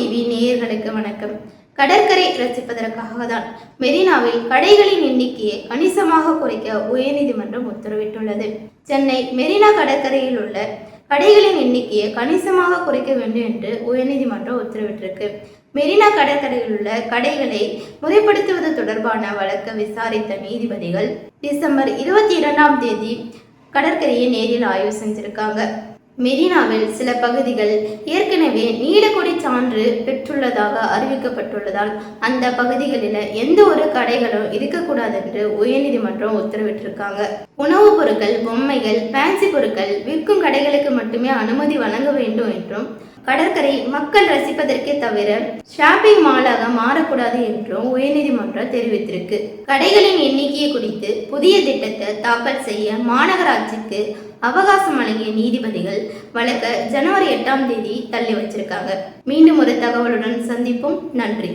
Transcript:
TV நேயர்களுக்கு வணக்கம். கடற்கரை ரசிப்பதற்காக தான் மெரினாவில் கடைகளின் எண்ணிக்கையை கணிசமாக குறைக்க உயர்நீதிமன்றம் உத்தரவிட்டுள்ளது. சென்னை மெரினா கடற்கரையில் உள்ள கடைகளின் எண்ணிக்கையை கணிசமாக குறைக்க வேண்டும் என்று உயர்நீதிமன்றம் உத்தரவிட்டிருக்கு. மெரினா கடற்கரையில் உள்ள கடைகளை முறைப்படுத்துவது தொடர்பான வழக்கை விசாரித்த நீதிபதிகள் டிசம்பர் இருபத்தி இரண்டாம் தேதி கடற்கரையை நேரில் ஆய்வு செஞ்சிருக்காங்க. மெரினாவில் சில பகுதிகள் ஏற்கனவே நீலக்கொடி சான்று பெற்றுள்ளதாக அறிவிக்கப்பட்டுள்ளதால் அந்த பகுதிகளில் எந்த ஒரு கடைகளும் இருக்கக்கூடாது என்று உயர்நீதிமன்றம் உத்தரவிட்டிருக்காங்க. உணவுப் பொருட்கள் பொம்மைகள் ஃபேன்சி பொருட்கள் விற்கும் கடைகளுக்கு மட்டுமே அனுமதி வழங்க வேண்டும் என்றும் கடற்கரை மக்கள் ரசிப்பதற்கே தவிர ஷாப்பிங் மாலாக மாறக்கூடாது என்றும் உயர்நீதிமன்றம் தெரிவித்திருக்கு. கடைகளின் எண்ணிக்கையை குறித்து புதிய திட்டத்தை தாக்கல் செய்ய மாநகராட்சிக்கு அவகாசம் வழங்கிய நீதிபதிகள் வழக்க ஜனவரி எட்டாம் தேதி தள்ளி வச்சிருக்காங்க. மீண்டும் ஒரு தகவலுடன் சந்திப்போம். நன்றி.